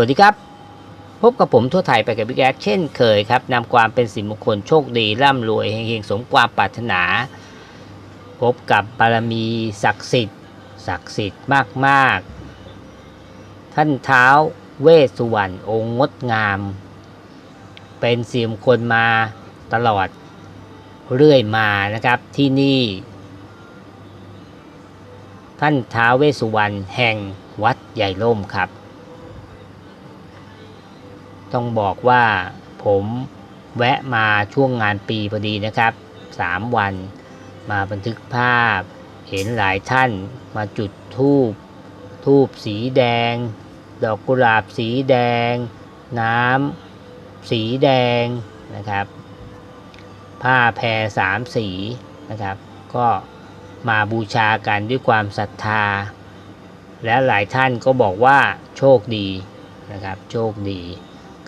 วัสดีครับ พบกับผมทั่วไทยไปกับบิ๊กแอดเช่นเคยครับนำความเป็นสิริมงคลโชคดีร่ำรวยเฮงๆ สมความปรารถนา พบกับบารมีศักดิ์สิทธิ์ศักดิ์สิทธิ์มากๆ ท่านเท้าเวสสุวรรณองค์งดงาม เป็นสิมงคลมาตลอดเรื่อยมานะครับที่นี่ ท่านท้าเวสสุวรรณแห่งวัดใหญ่ล่มครับ ต้องบอกว่าผมแวะมาช่วงงานปีพอดีนะครับ 3 วันมาบันทึกภาพ เห็นหลายท่านมาจุดธูปทูบสีแดง ดอกกุหลาบสีแดง น้ำสีแดงนะครับ ผ้าแพรสามสีนะครับ ก็มาบูชากันด้วยความศรัทธา และหลายท่านก็บอกว่าโชคดีนะครับ โชคดี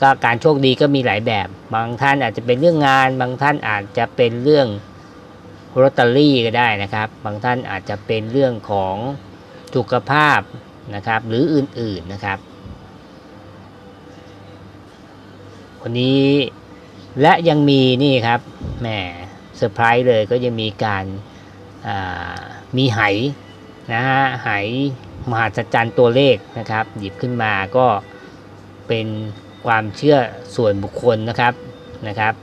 ก็การโชคดีก็มีหลายแบบ บางท่านอาจจะเป็นเรื่องงาน บางท่านอาจจะเป็นเรื่องลอตเตอรี่ก็ได้นะครับ บางท่านอาจจะเป็นเรื่องของสุขภาพนะครับ หรืออื่นๆนะครับ วันนี้และยังมีนี่ครับแหมเซอร์ไพรส์เลยก็ยังมีการามีไหนะฮะไหมหัศจรรย์ตัวเลขนะครับ หยิบขึ้นมาก็เป็น ความเชื่อส่วนบุคคลนะครับนะครับ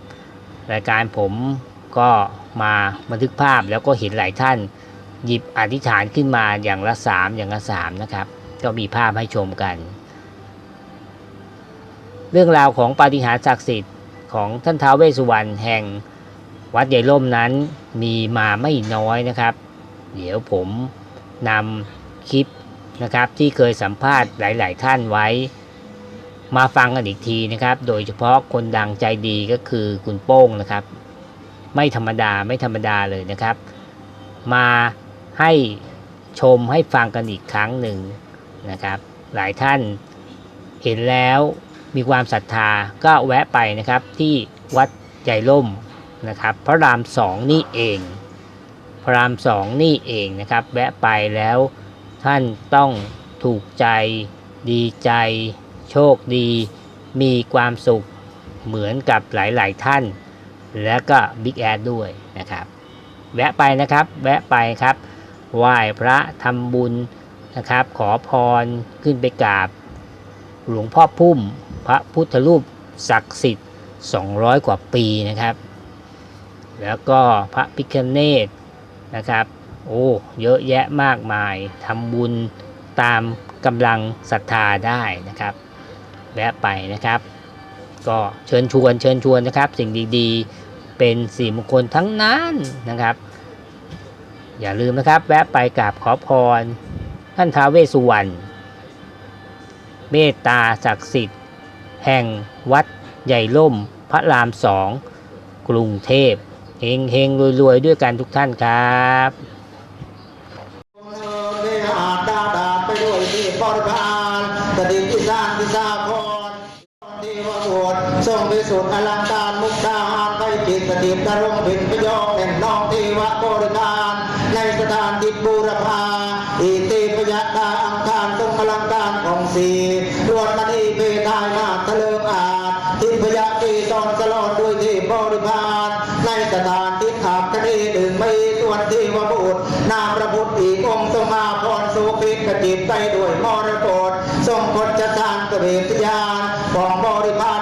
รายการผมก็มาบันทึกภาพแล้วก็เห็นหลายท่าน หยิบอธิษฐานขึ้นมาอย่างละสามอย่างละสามนะครับ ก็มีภาพให้ชมกัน เรื่องราวของปาฏิหาริย์ศักดิ์สิทธิ์ของท่านท้าวเวสสุวรรณแห่งวัดใหญ่ล่มนั้นมีมาไม่น้อยนะครับ เดี๋ยวผมนำคลิปนะครับที่เคยสัมภาษณ์หลาย ๆ ท่านไว้ มาฟังกันอีกทีนะครับ โดยเฉพาะคนดังใจดีก็คือคุณโป้งนะครับ ไม่ธรรมดาไม่ธรรมดาเลยนะครับ มาให้ชมให้ฟังกันอีกครั้งหนึ่งนะครับ หลายท่านเห็นแล้วมีความศรัทธาก็แวะไปนะครับที่วัดใหญ่ล่มนะครับ พระรามสองนี่เอง พระรามสองนี่เองนะครับ แวะไปแล้วท่านต้องถูกใจดีใจ โชคดี มีความสุขเหมือนกับหลาย ๆ ท่าน และก็บิ๊กแอดด้วยนะครับ แวะไปนะครับ แวะไปครับ ไหว้พระทำบุญนะครับ ขอพรขึ้นไปกราบ หลวงพ่อพุ่มพระพุทธรูปศักดิ์สิทธิ์ 200 กว่าปีนะครับ แล้วก็พระพิคเนตนะครับ โอ้เยอะแยะมากมายทำบุญตามกำลังศรัทธาได้นะครับ แวะไปนะครับ ก็เชิญชวนเชิญชวนนะครับ สิ่งดีๆ เป็นสีมงคลทั้งนั้นนะครับ อย่าลืมนะครับ แวะไปกราบขอพร ท่านท้าวเวสสุวรรณเมตตาศักดิ์สิทธิ์ แห่งวัดใหญ่ล่มพระรามสองกรุงเทพเฮงเฮงรวยๆ ด้วยกันทุกท่านครับเรืออาจดาดาไปด้วยที่บริกิสร้างที่สาพรเทวโบสถ์ทรงพิสุทธิ์อลังการมุกดาหารไปจิตประดิษฐ์นรงผิดพยองแห่งน้องเทวัดบริการในสถานที่บูรพาอิติปยตาอังคารทรงอลังการของสีรวดมณีเพทายนาทะเลิงอาจทิพยตีตอนสลอดด้วยเที่บริพารในสถานที่ขาบคดีถึงไม่ส่วนเทวบุตรนามพระพุทธอีกองค์ทรงมาพรสุขิตกจิตไปด้วยมร เวทยานของบริพา